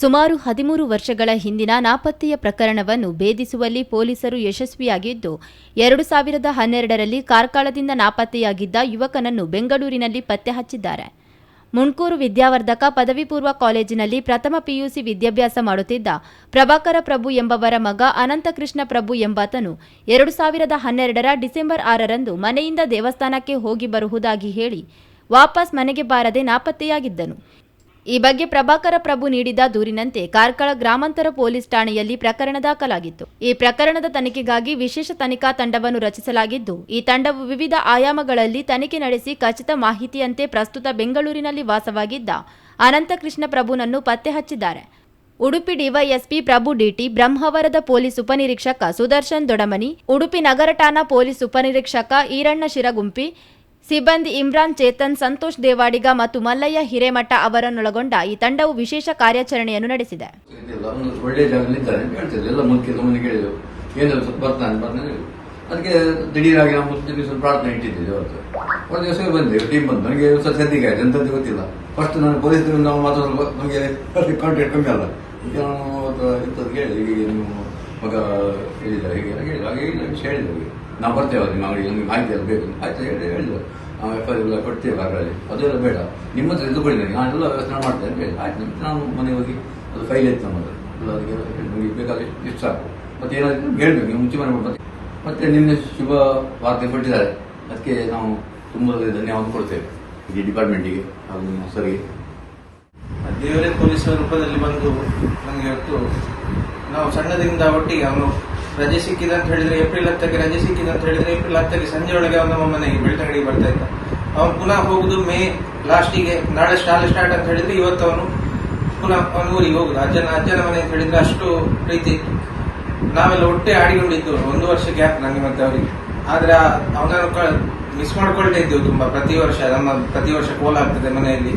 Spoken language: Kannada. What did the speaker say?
ಸುಮಾರು ಹದಿಮೂರು ವರ್ಷಗಳ ಹಿಂದಿನ ನಾಪತ್ತೆಯ ಪ್ರಕರಣವನ್ನು ಭೇದಿಸುವಲ್ಲಿ ಪೊಲೀಸರು ಯಶಸ್ವಿಯಾಗಿದ್ದು, ಎರಡು ಸಾವಿರದ ಹನ್ನೆರಡರಲ್ಲಿ ಕಾರ್ಕಳದಿಂದ ನಾಪತ್ತೆಯಾಗಿದ್ದ ಯುವಕನನ್ನು ಬೆಂಗಳೂರಿನಲ್ಲಿ ಪತ್ತೆ ಹಚ್ಚಿದ್ದಾರೆ. ಮುಣ್ಕೂರು ವಿದ್ಯಾವರ್ಧಕ ಪದವಿ ಪೂರ್ವ ಕಾಲೇಜಿನಲ್ಲಿ ಪ್ರಥಮ ಪಿಯುಸಿ ವಿದ್ಯಾಭ್ಯಾಸ ಮಾಡುತ್ತಿದ್ದ ಪ್ರಭಾಕರ ಪ್ರಭು ಎಂಬವರ ಮಗ ಅನಂತಕೃಷ್ಣ ಪ್ರಭು ಎಂಬಾತನು ಎರಡು ಸಾವಿರದ ಹನ್ನೆರಡರ ಡಿಸೆಂಬರ್ ಆರರಂದು ಮನೆಯಿಂದ ದೇವಸ್ಥಾನಕ್ಕೆ ಹೋಗಿ ಬರುವುದಾಗಿ ಹೇಳಿ ವಾಪಸ್ ಮನೆಗೆ ಬಾರದೆ ನಾಪತ್ತೆಯಾಗಿದ್ದನು. ಈ ಬಗ್ಗೆ ಪ್ರಭಾಕರ ಪ್ರಭು ನೀಡಿದ ದೂರಿನಂತೆ ಕಾರ್ಕಳ ಗ್ರಾಮಾಂತರ ಪೊಲೀಸ್ ಠಾಣೆಯಲ್ಲಿ ಪ್ರಕರಣ ದಾಖಲಾಗಿತ್ತು. ಈ ಪ್ರಕರಣದ ತನಿಖೆಗಾಗಿ ವಿಶೇಷ ತನಿಖಾ ತಂಡವನ್ನು ರಚಿಸಲಾಗಿದ್ದು, ಈ ತಂಡವು ವಿವಿಧ ಆಯಾಮಗಳಲ್ಲಿ ತನಿಖೆ ನಡೆಸಿ ಖಚಿತ ಮಾಹಿತಿಯಂತೆ ಪ್ರಸ್ತುತ ಬೆಂಗಳೂರಿನಲ್ಲಿ ವಾಸವಾಗಿದ್ದ ಅನಂತಕೃಷ್ಣ ಪ್ರಭುನನ್ನು ಪತ್ತೆ ಹಚ್ಚಿದ್ದಾರೆ. ಉಡುಪಿ ಡಿವೈಎಸ್ಪಿ ಪ್ರಭು ಡಿಟಿ ಬ್ರಹ್ಮವರದ ಪೊಲೀಸ್ ಉಪನಿರೀಕ್ಷಕ ಸುದರ್ಶನ್ ದೊಡಮನಿ, ಉಡುಪಿ ನಗರ ಠಾಣಾ ಪೊಲೀಸ್ ಉಪನಿರೀಕ್ಷಕ ಈರಣ್ಣ ಶಿರಗುಂಪಿ ಸಿಬ್ಬಂದಿ ಇಮ್ರಾನ್, ಚೇತನ್, ಸಂತೋಷ್ ದೇವಾಡಿಗ ಮತ್ತು ಮಲ್ಲಯ್ಯ ಹಿರೇಮಠ ಅವರನ್ನೊಳಗೊಂಡ ಈ ತಂಡವು ವಿಶೇಷ ಕಾರ್ಯಾಚರಣೆಯನ್ನು ನಡೆಸಿದೆ. ಸ್ವಲ್ಪ. ಅದಕ್ಕೆ ದಿಢೀರಾಗಿ ನಾವು ಮುಂಚಿನ ದಿವಸ ಪ್ರಾರ್ಥನೆ ಇಟ್ಟಿದ್ದೀವಿ ಅವತ್ತು. ಒಂದು ದಿವಸ ಬಂದೆ. ಟೀಮ್ ಬಂದು ನನಗೆ ಸ್ವಲ್ಪ ಸದ್ದಿಗೆ ಆಯ್ತು. ಎಂತದ್ದು ಗೊತ್ತಿಲ್ಲ. ಫಸ್ಟ್ ನಾನು ಪೊಲೀಸ್ ನಾವು ಮಾತಾಡಲು ನಮಗೆ ಕಾಂಟ್ಯಾಕ್ಟ್ ಕಮ್ಮಿ ಅಲ್ಲ. ಈಗ ನಾನು ಇಂಥದ್ದು ಕೇಳಿ ಈಗ ನೀವು ಮಗ ಹೇಳಿದ್ದಾರೆ. ಹೇಗೆ, ಹಾಗೆ ಹಾಗೆ ಹೇಳಿದ್ರು. ನಾವು ಬರ್ತೇವೆ ನಿಮ್ಮ ಅಂಗಡಿ ನಮಗೆ ಮಾಹಿತಿ ಅದು ಬೇಕು. ಆಯ್ತು, ಹೇಳಿ ಹೇಳಿದ್ರು. ನಾವು ಎಫ್ ಐ ಎಲ್ಲ ಕೊಡ್ತೇವೆ ಅದರಲ್ಲಿ ಅದೆಲ್ಲ ಬೇಡ. ನಿಮ್ಮ ಹತ್ರ ಇದ್ದುಕೊಳ್ಳಿ ನಾನೆಲ್ಲ ವ್ಯವಸ್ಥೆ ಮಾಡ್ತೇನೆ, ಅಂತ ಹೇಳಿ ಆಯ್ತು ನಾನು ಮನೆ ಹೋಗಿ ಅದು ಫೈಲ್ ಇತ್ತು ನಮ್ಮದು ಎಲ್ಲ ಅದಕ್ಕೆ ನಮಗೆ ಬೇಕಾದ ಇಷ್ಟು ಸಾಕು. ಮತ್ತೆ ಏನಾದರೂ ಹೇಳ್ಬೇಕು, ನೀವು ಮುಂಚೆ ಮನೆ ಮತ್ತೆ. ಮತ್ತೆ ನಿನ್ನೆ ಶುಭ ವಾರ್ತೆ ಕೊಟ್ಟಿದ್ದಾರೆ. ಅದಕ್ಕೆ ನಾವು ತುಂಬ ಧನ್ಯವಾದ ಕೊಡ್ತೇವೆ. ಈ ಡಿಪಾರ್ಟ್ಮೆಂಟಿಗೆ ಹಾಗೂ ನಿಮ್ಮ ಸರಿಗೆ. ದೇವರೇ ಪೊಲೀಸರ ರೂಪದಲ್ಲಿ ಬಂದು ನನಗೆ ಇವತ್ತು ನಾವು ಸಣ್ಣದಿಂದ ಒಟ್ಟಿಗೆ ಅವನು ರಜೆ ಸಿಕ್ಕಿದೆ ಅಂತ ಹೇಳಿದ್ರೆ ಏಪ್ರಿಲ್ ಹತ್ತಕ್ಕೆ ರಜೆ ಸಿಕ್ಕಿದೆ ಅಂತ ಹೇಳಿದ್ರೆ ಏಪ್ರಿಲ್ ಹತ್ತಕ್ಕೆ ಸಂಜೆ ಒಳಗೆ ಅವನು ನಮ್ಮ ಮನೆಗೆ ಬೆಳ್ತಂಗಡಿಗೆ ಬರ್ತಾ ಇದ್ದ. ಅವನು ಪುನಃ ಹೋಗುದು ಮೇ ಲಾಸ್ಟಿಗೆ, ನಾಳೆ ಶಾಲೆ ಸ್ಟಾರ್ಟ್ ಅಂತ ಹೇಳಿದ್ರೆ ಇವತ್ತು ಅವನು ಪುನಃ ಅವನ ಊರಿಗೆ ಹೋಗುದು. ಅಜ್ಜನ ಅಜ್ಜನ ಮನೆ ಅಂತ ಹೇಳಿದ್ರೆ ಅಷ್ಟು ಪ್ರೀತಿ ನಾವೆಲ್ಲ ಒಟ್ಟೆ ಆಡಿಕೊಂಡಿದ್ದು ಒಂದು ವರ್ಷ ಗ್ಯಾಪ್ ನನಗೆ ಮತ್ತೆ ಅವರಿಗೆ. ಆದ್ರೆ ಅವನನ್ನು ಮಿಸ್ ಮಾಡ್ಕೊಳ್ತಾ ಇದ್ದೆವು ತುಂಬಾ ಪ್ರತಿ ವರ್ಷ. ನಮ್ಮ ಪ್ರತಿ ವರ್ಷ ಕೋಲ ಆಗ್ತದೆ ಮನೆಯಲ್ಲಿ.